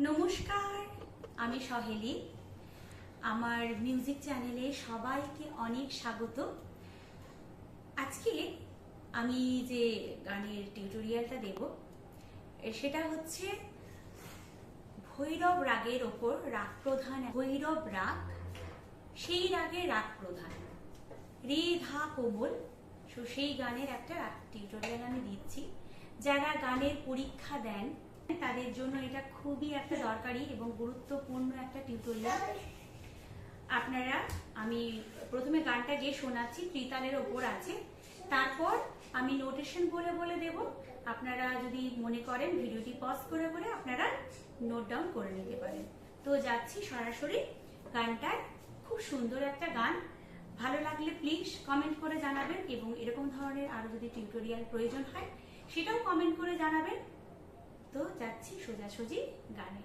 নমস্কার, আমি সহেলি। আমার মিউজিক চ্যানেলে সবাইকে অনেক স্বাগত। আজকে আমি যে গানের টিউটোরিয়ালটা দেব সেটা হচ্ছে ভৈরব রাগের ওপর রাগ প্রধান, ভৈরব রাগ, সেই রাগের রাগ প্রধান। রে ধা কোমল, সো সেই গানের একটা টিউটোরিয়াল আমি দিচ্ছি। যারা গানের পরীক্ষা দেন তাদের জন্য এটা খুবই একটা দরকারি এবং গুরুত্বপূর্ণ একটা টিউটোরিয়াল আপনারা, আমি প্রথমে গানটা গিয়ে শোনাচ্ছি, ত্রিতালের ওপর আছে। তারপর আমি নোটেশন বলে বলে দেব। আপনারা যদি মনে করেন ভিডিওটি পজ করে করে আপনারা নোট ডাউন করে নিতে পারেন। তো যাচ্ছি সরাসরি গানটার। খুব সুন্দর একটা গান। ভালো লাগলে প্লিজ কমেন্ট করে জানাবেন এবং এরকম ধরনের আরও যদি টিউটোরিয়াল প্রয়োজন হয়, সেটাও কমেন্ট করে জানাবেন। তো যাচ্ছি সোজাসুজি গানে।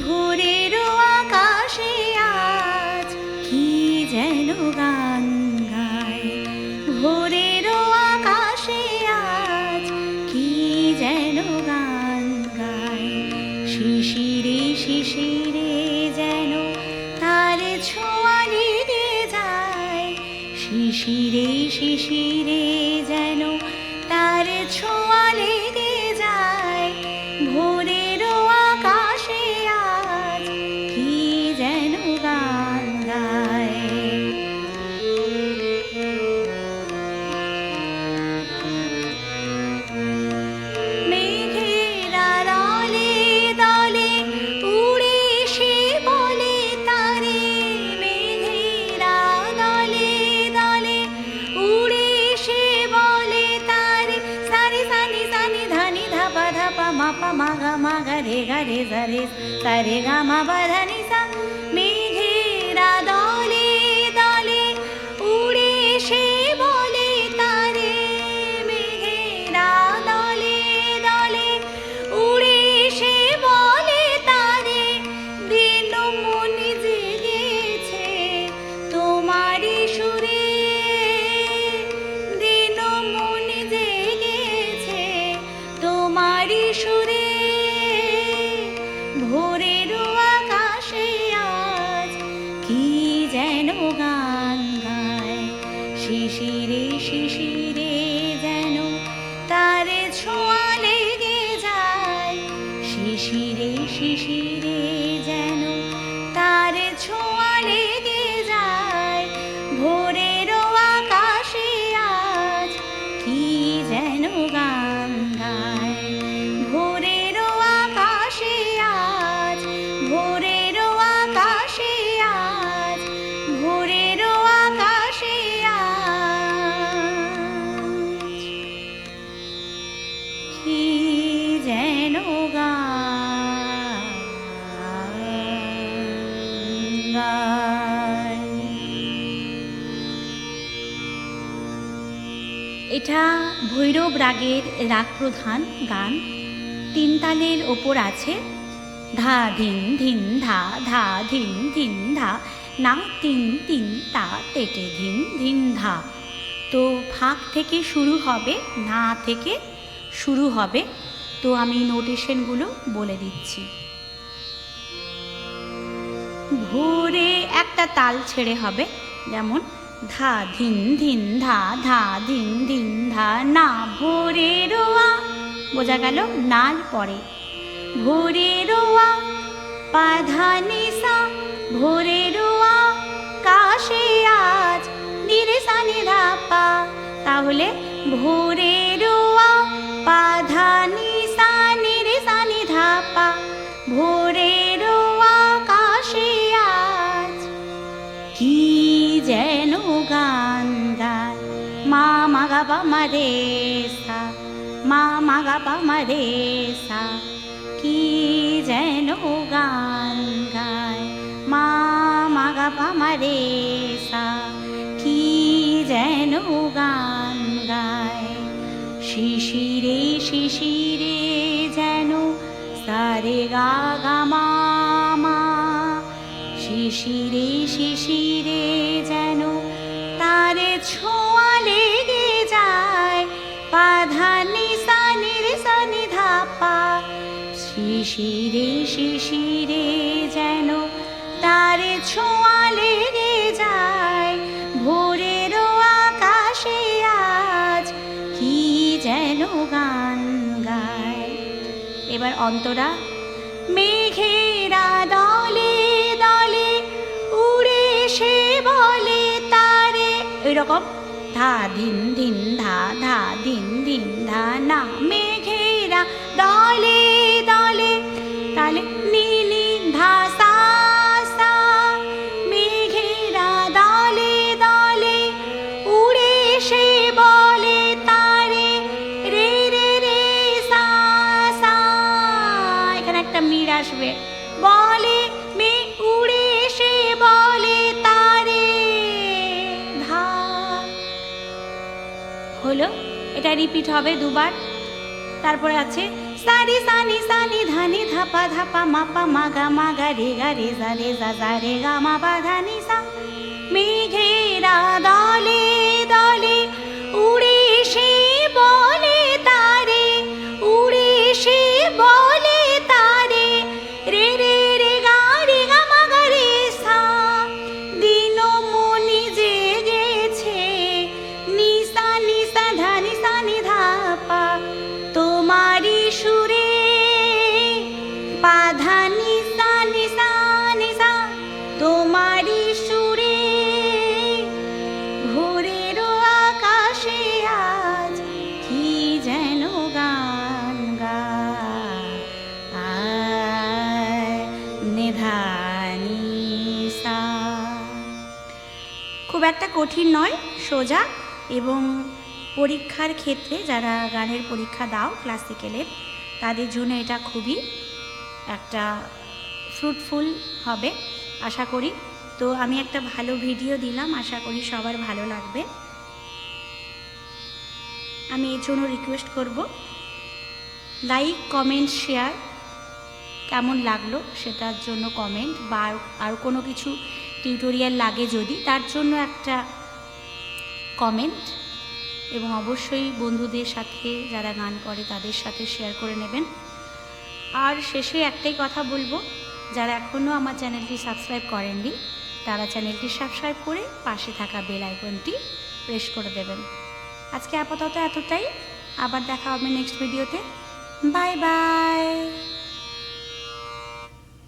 ভোরের আকাশে আজ কি যেন গান গায়। ভোরের আকাশে আজ কি যেন গান গায়। শিশিরে শিশিরে যেন তার ছোঁয়া লেগে যায়। শিশিরে শিশিরে রে সারে গা শিশিরে এটা ভৈরব রাগের রাগ প্রধান গান। তিন তালের ওপর আছে, ধা, ধিন ধিন, ধা ধা, ধিন ধিন, ধা, না, তিন তিন, তা, তেটে, ধিন ধিন, ধা। তো ফাঁক থেকে শুরু হবে, না থেকে শুরু হবে, তো আমি নোটেশনগুলো বলে দিচ্ছি। ভোরে একটা তাল ছেড়ে হবে, যেমন ধা ধিন ধিন ধা ধা ধিন ধিন ধা, না ভোরে রোয়া। বোঝা গেল নাল পরে। ভোরে রোয়া পাধা নিসা। ভোরে রোয়া, কাশে আজ নিরে সানি ধা পা তাহলে ভোরে সা মা মাগা পা মারে সা কি যেন গান গায়। মা মাগা পা মারে সা কি যেন গান গায়। শিশিরে শিশিরে যেন সারে গা গা মা মা। শিশিরে শিশিরে যেন তারে ছোঁয়া শিশিরে শিশিরে যেন তারে ছোঁয়া লেগে যায়। ভোরের আকাশে আজ কি যেন গান গায়। এবার অন্তরা মেঘেরা দলে দলে উড়ে সে বলে তারে। এরকম ধা ধিন ধিন ধা ধা ধিন ধিন ধা না। মেঘেরা দলে হলো, এটা রিপিট হবে দুবার। তারপরে আছে, সারি সানি সানি ধানি, ধাপা ধাপা, মাপা, মাগা মাগা, রে, গা, রে, জা রে জা রে, গা, মা ধানি সা। মেঘেরা দলে একটা কঠিন নয়, সোজা এবং পরীক্ষার ক্ষেত্রে যারা গানের পরীক্ষা দাও ক্লাসিক্যালের তাদের জন্য এটা খুবই একটা ফ্রুটফুল হবে, আশা করি। তো আমি একটা ভালো ভিডিও দিলাম, আশা করি সবার ভালো লাগবে। আমি এর জন্য রিকোয়েস্ট করব লাইক কমেন্ট শেয়ার কেমন লাগল সেটার জন্য কমেন্ট বা আর কোনো কিছু টিউটোরিয়াল লাগে যদি, তার জন্য একটা কমেন্ট এবং অবশ্যই বন্ধুদের সাথে যারা গান করে তাদের সাথে শেয়ার করে নেবেন। আর শেষে একটাই কথা বলব, যারা এখনও আমার চ্যানেলটি সাবস্ক্রাইব করেননি, তারা চ্যানেলটি সাবস্ক্রাইব করে পাশে থাকা বেল আইকনটি প্রেস করে দেবেন। আজকে আপাতত এতটাই, আবার দেখা হবে নেক্সট ভিডিওতে বাই বাই